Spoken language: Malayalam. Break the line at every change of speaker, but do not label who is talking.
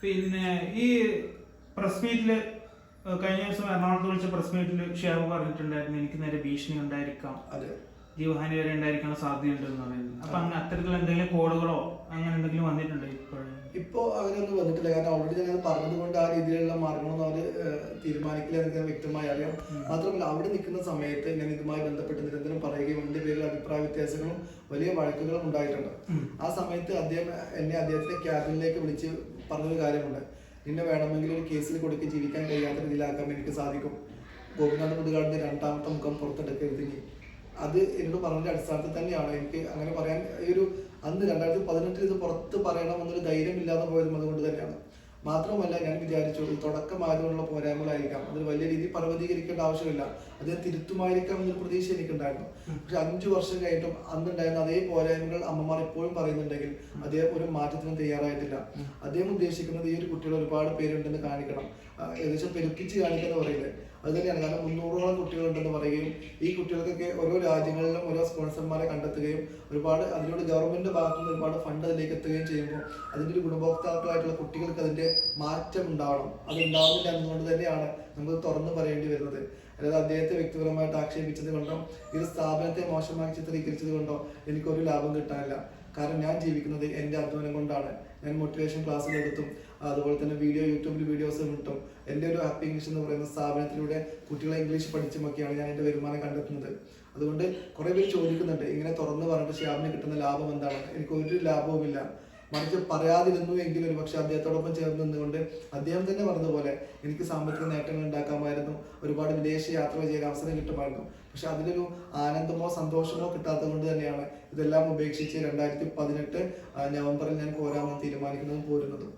പിന്നെ ഈ പ്രസ് മീറ്റിൽ കഴിഞ്ഞ ദിവസം എറണാകുളത്ത് വിളിച്ച പ്രസ് മീറ്റിൽ ഷേവ് പറഞ്ഞിട്ടുണ്ടായിരുന്നു എനിക്ക് നേരെ ഭീഷണി ഉണ്ടായിരിക്കാം.
അതെ.
ജീവഹാനി വരെ ഉണ്ടായിരിക്കാൻ സാധ്യതയുണ്ടെന്ന് പറയുന്നത്. അപ്പൊ അങ്ങനെ അത്തരത്തിൽ എന്തെങ്കിലും കോഡുകളോ അങ്ങനെ എന്തെങ്കിലും വന്നിട്ടുണ്ടോ ഇപ്പോഴും?
ഇപ്പോ അങ്ങനെയൊന്നും വന്നിട്ടില്ല. കാരണം ഓൾറെഡി ഞാൻ പറഞ്ഞത് കൊണ്ട് ആ രീതിയിലുള്ള മാർഗങ്ങളൊന്നും അവർ തീരുമാനിക്കില്ല എന്ന് എനിക്ക് വ്യക്തമായി അറിയാം. മാത്രമല്ല അവിടെ നിൽക്കുന്ന സമയത്ത് ഞാൻ ഇതുമായി ബന്ധപ്പെട്ട് നിരന്തരം പറയുകയും എന്റെ പേരിൽ അഭിപ്രായ വ്യത്യാസങ്ങളും വലിയ വഴക്കുകളും ഉണ്ടായിട്ടുണ്ട്. ആ സമയത്ത് അദ്ദേഹം എന്നെ അദ്ദേഹത്തിന്റെ ക്യാബിനിലേക്ക് വിളിച്ച് പറഞ്ഞൊരു കാര്യമുണ്ട്. നിന്നെ വേണമെങ്കിൽ ഒരു കേസിൽ കൊടുക്കുക ജീവിക്കാൻ കഴിയാത്ത രീതിയിലാക്കാൻ എനിക്ക് സാധിക്കും. ഗോപിനാഥ് മുതുകാടിന്റെ രണ്ടാമത്തെ മുഖം പുറത്തെടുക്കരുത് ഇനി അത് എന്നോട് പറഞ്ഞതിന്റെ അടിസ്ഥാനത്തിൽ തന്നെയാണ് എനിക്ക് അങ്ങനെ പറയാൻ ഈ ഒരു അന്ന് രണ്ടായിരത്തി പതിനെട്ടിൽ ഇത് പുറത്ത് പറയണം എന്നൊരു ധൈര്യം ഇല്ലാതെ പോയതും അതുകൊണ്ട് തന്നെയാണ്. മാത്രമല്ല ഞാൻ വിചാരിച്ചു തുടക്കമായതുകൊണ്ടുള്ള പോരായ്മകളായിരിക്കാം. അതിൽ വലിയ രീതിയിൽ പർവതീകരിക്കേണ്ട ആവശ്യമില്ല. അത് തിരുത്തുമായിരിക്കാം എന്നൊരു പ്രതീക്ഷ എനിക്കുണ്ടായിരുന്നു. പക്ഷെ അഞ്ചു വർഷം കഴിഞ്ഞിട്ടും അന്നുണ്ടായിരുന്ന അതേ പോരായ്മകൾ അമ്മമാർ ഇപ്പോഴും പറയുന്നുണ്ടെങ്കിൽ അദ്ദേഹം ഒരു മാറ്റത്തിന് തയ്യാറായിട്ടില്ല. അദ്ദേഹം ഉദ്ദേശിക്കുന്നത് ഈ ഒരു കുട്ടികൾ ഒരുപാട് പേരുണ്ടെന്ന് കാണിക്കണം. ഏകദേശം പെരുപ്പിച്ച് കാണിക്കുന്ന പറയില്ലേ അത് തന്നെയാണ്. കാരണം മുന്നൂറോളം കുട്ടികളുണ്ടെന്ന് പറയുകയും ഈ കുട്ടികൾക്കൊക്കെ ഓരോ രാജ്യങ്ങളിലും ഓരോ സ്പോൺസർമാരെ കണ്ടെത്തുകയും ഒരുപാട് അതിനോട് ഗവൺമെന്റ് ഭാഗത്തു നിന്ന് ഒരുപാട് ഫണ്ട് അതിലേക്ക് എത്തുകയും ചെയ്യുമ്പോൾ അതിന്റെ ഒരു ഗുണഭോക്താക്കളായിട്ടുള്ള കുട്ടികൾക്ക് അതിന്റെ മാറ്റം ഉണ്ടാവണം. അത് ഉണ്ടാവുന്നില്ല എന്നുകൊണ്ട് തന്നെയാണ് നമുക്ക് തുറന്നു പറയേണ്ടി വരുന്നത്. അതായത് അദ്ദേഹത്തെ വ്യക്തിപരമായിട്ട് ആക്ഷേപിച്ചത് കൊണ്ടോ ഇത് സ്ഥാപനത്തെ മോശമായി ചിത്രീകരിച്ചത് കൊണ്ടോ എനിക്കൊരു ലാഭം കിട്ടാനില്ല. കാരണം ഞാൻ ജീവിക്കുന്നത് എന്റെ അധ്വാനം കൊണ്ടാണ്. ഞാൻ മോട്ടിവേഷൻ ക്ലാസ്സിലെടുത്തും അതുപോലെ തന്നെ വീഡിയോ യൂട്യൂബിൽ വീഡിയോസ് കിട്ടും എന്റെ ഒരു ഹാപ്പി ഇംഗ്ലീഷ് എന്ന് പറയുന്ന സ്ഥാപനത്തിലൂടെ കുട്ടികളെ ഇംഗ്ലീഷ് പഠിച്ചുമൊക്കെയാണ് ഞാൻ എന്റെ വരുമാനം കണ്ടെത്തുന്നത്. അതുകൊണ്ട് കുറേ പേര് ചോദിക്കുന്നുണ്ട് ഇങ്ങനെ തുറന്ന് പറഞ്ഞിട്ട് ശ്യാമിന് കിട്ടുന്ന ലാഭം എന്താണ്? എനിക്ക് ഒരു ലാഭവുമില്ല. മറിച്ച് പറയാതിരുന്നു എങ്കിലും ഒരു പക്ഷെ അദ്ദേഹത്തോടൊപ്പം ചേർന്ന് നിന്നുകൊണ്ട് അദ്ദേഹം തന്നെ പറഞ്ഞതുപോലെ എനിക്ക് സാമ്പത്തിക നേട്ടങ്ങൾ ഉണ്ടാക്കാമായിരുന്നു. ഒരുപാട് വിദേശ യാത്ര ചെയ്യാൻ അവസരം കിട്ടുമായിരുന്നു പക്ഷെ അതിലൊരു ആനന്ദമോ സന്തോഷമോ കിട്ടാത്തത് കൊണ്ട് തന്നെയാണ് ഇതെല്ലാം ഉപേക്ഷിച്ച് രണ്ടായിരത്തി പതിനെട്ട് നവംബറിൽ ഞാൻ പോരാമെന്ന് തീരുമാനിക്കുന്നതും പോരുന്നതും.